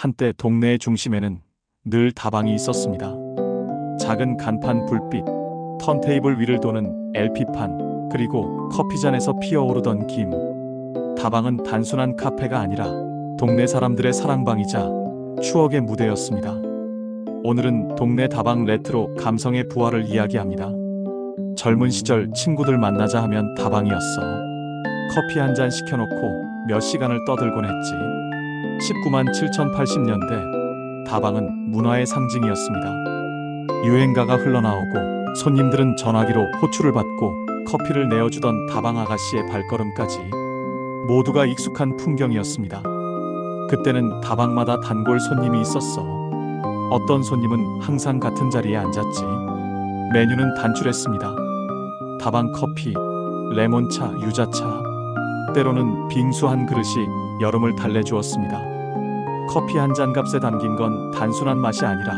한때 동네의 중심에는 늘 다방이 있었습니다. 작은 간판 불빛, 턴테이블 위를 도는 LP판, 그리고 커피잔에서 피어오르던 김. 다방은 단순한 카페가 아니라 동네 사람들의 사랑방이자 추억의 무대였습니다. 오늘은 동네 다방 레트로 감성의 부활을 이야기합니다. 젊은 시절 친구들 만나자 하면 다방이었어. 커피 한 잔 시켜놓고 몇 시간을 떠들곤 했지. 19만 7080년대 다방은 문화의 상징이었습니다. 유행가가 흘러나오고 손님들은 전화기로 호출을 받고 커피를 내어주던 다방 아가씨의 발걸음까지 모두가 익숙한 풍경이었습니다. 그때는 다방마다 단골 손님이 있었어. 어떤 손님은 항상 같은 자리에 앉았지. 메뉴는 단출했습니다. 다방 커피, 레몬차, 유자차, 때로는 빙수 한 그릇이 여름을 달래주었습니다. 커피 한 잔 값에 담긴 건 단순한 맛이 아니라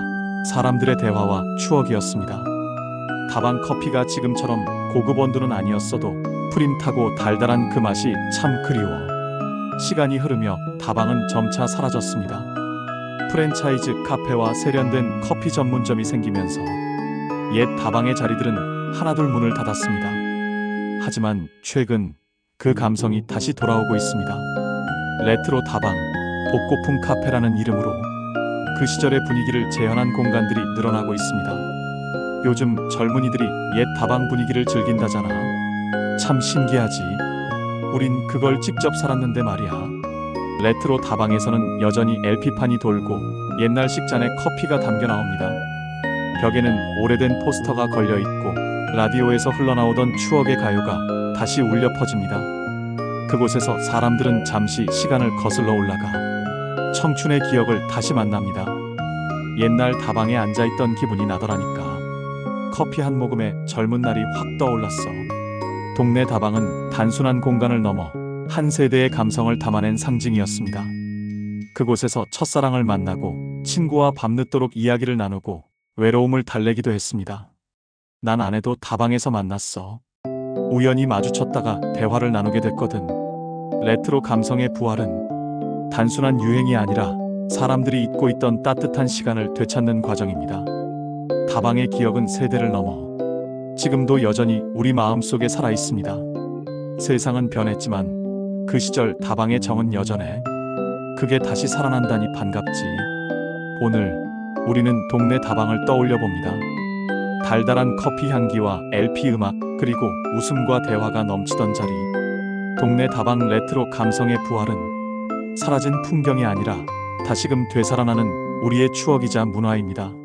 사람들의 대화와 추억이었습니다. 다방 커피가 지금처럼 고급 원두는 아니었어도 프림타고 달달한 그 맛이 참 그리워. 시간이 흐르며 다방은 점차 사라졌습니다. 프랜차이즈 카페와 세련된 커피 전문점이 생기면서 옛 다방의 자리들은 하나둘 문을 닫았습니다. 하지만 최근 그 감성이 다시 돌아오고 있습니다. 레트로 다방, 복고풍 카페라는 이름으로 그 시절의 분위기를 재현한 공간들이 늘어나고 있습니다. 요즘 젊은이들이 옛 다방 분위기를 즐긴다잖아. 참 신기하지. 우린 그걸 직접 살았는데 말이야. 레트로 다방에서는 여전히 LP판이 돌고 옛날식 잔에 커피가 담겨 나옵니다. 벽에는 오래된 포스터가 걸려 있고 라디오에서 흘러나오던 추억의 가요가 다시 울려 퍼집니다. 그곳에서 사람들은 잠시 시간을 거슬러 올라가 청춘의 기억을 다시 만납니다. 옛날 다방에 앉아있던 기분이 나더라니까. 커피 한 모금에 젊은 날이 확 떠올랐어. 동네 다방은 단순한 공간을 넘어 한 세대의 감성을 담아낸 상징이었습니다. 그곳에서 첫사랑을 만나고 친구와 밤늦도록 이야기를 나누고 외로움을 달래기도 했습니다. 난 아내도 다방에서 만났어. 우연히 마주쳤다가 대화를 나누게 됐거든. 레트로 감성의 부활은 단순한 유행이 아니라 사람들이 잊고 있던 따뜻한 시간을 되찾는 과정입니다. 다방의 기억은 세대를 넘어 지금도 여전히 우리 마음속에 살아 있습니다. 세상은 변했지만 그 시절 다방의 정은 여전해. 그게 다시 살아난다니 반갑지. 오늘 우리는 동네 다방을 떠올려 봅니다. 달달한 커피 향기와 LP 음악 그리고 웃음과 대화가 넘치던 자리. 동네 다방 레트로 감성의 부활은 사라진 풍경이 아니라 다시금 되살아나는 우리의 추억이자 문화입니다.